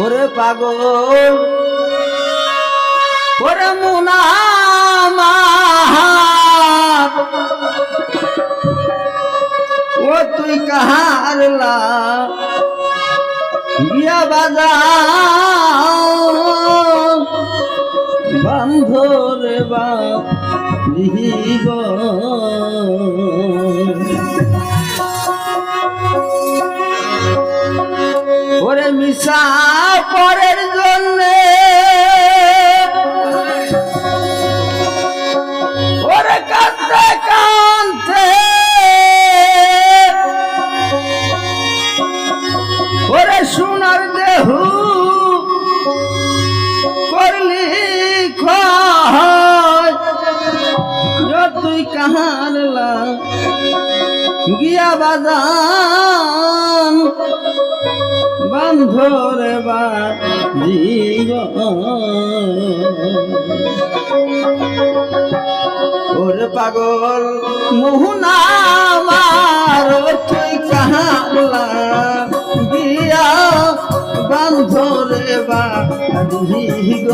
ওরে পাগল। ওরে মুনা ও তুই কাহার গিয়া বাজা বান্ধরে বা ওরে মিশা পরের জন্যে। ওরে সোনার দেহু করলি তুই কাহার লা গিয়া বাজান। বান্ধরে বা ওরে পাগল মোহনা তুই কাহারলা গিয়া বান্ধরে বা জীব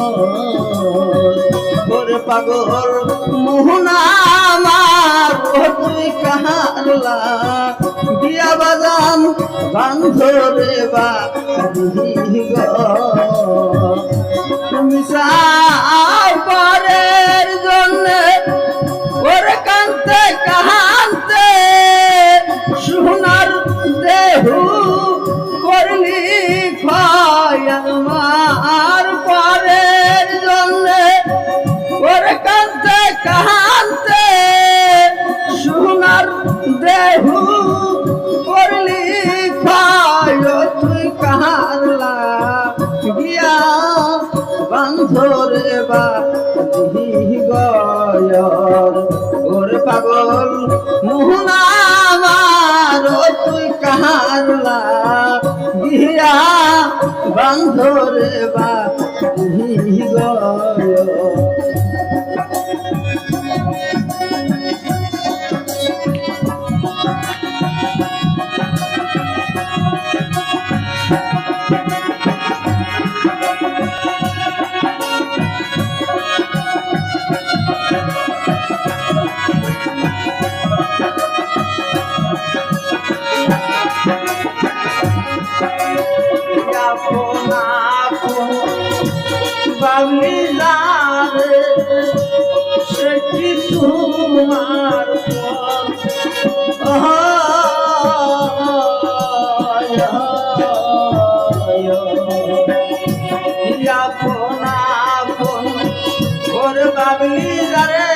ওরে পাগল মোহনা তুই কাহারলা দিয়া বাজান বান্ধরে বা তুমি পরের জন্য, ওরে কান্তে কাহান্তে সোনার দেহু করলি আমার পরের জন্য, ওরে কান্তে কাহান্তে সোনার দেহু কাহারলা গিয়া বান্ধরে গয়র ওর পাগল মোহনা আমার তুই কাহারলা গিয়া বান্ধরে বা গয়র বাবলি যাবে সে কি তোমার। আপন আপন ওর বাবলি যারে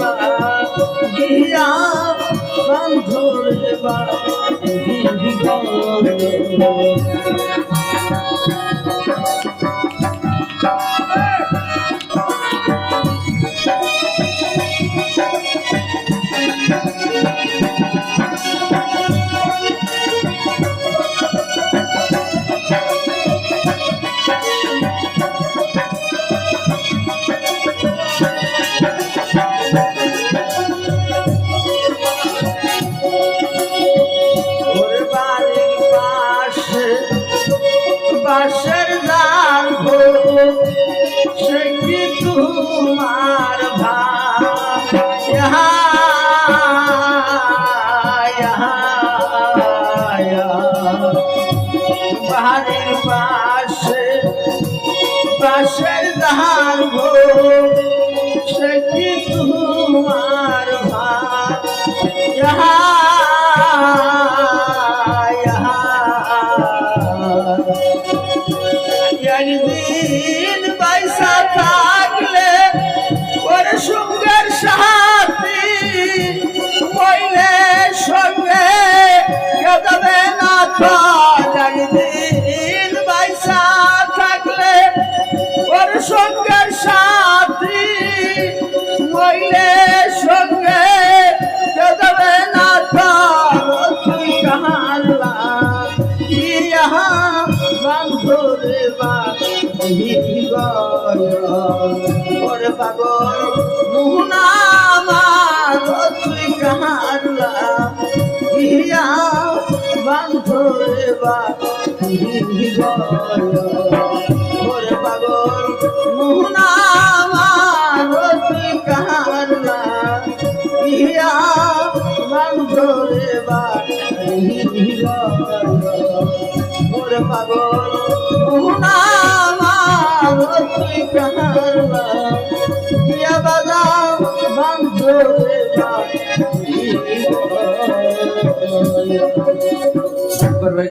কাহারা গিয়া বান্ধরে বাড়ির পাশে, পাশের ধার গো সে কি তোমার একদিন পয়সা থাকলে ওর সুন্দর সাথী মহিলের সঙ্গে কেদাবে না ওর পাগল মুহনা তুই কাহারলা ইয়া বান্ধরে বা ওর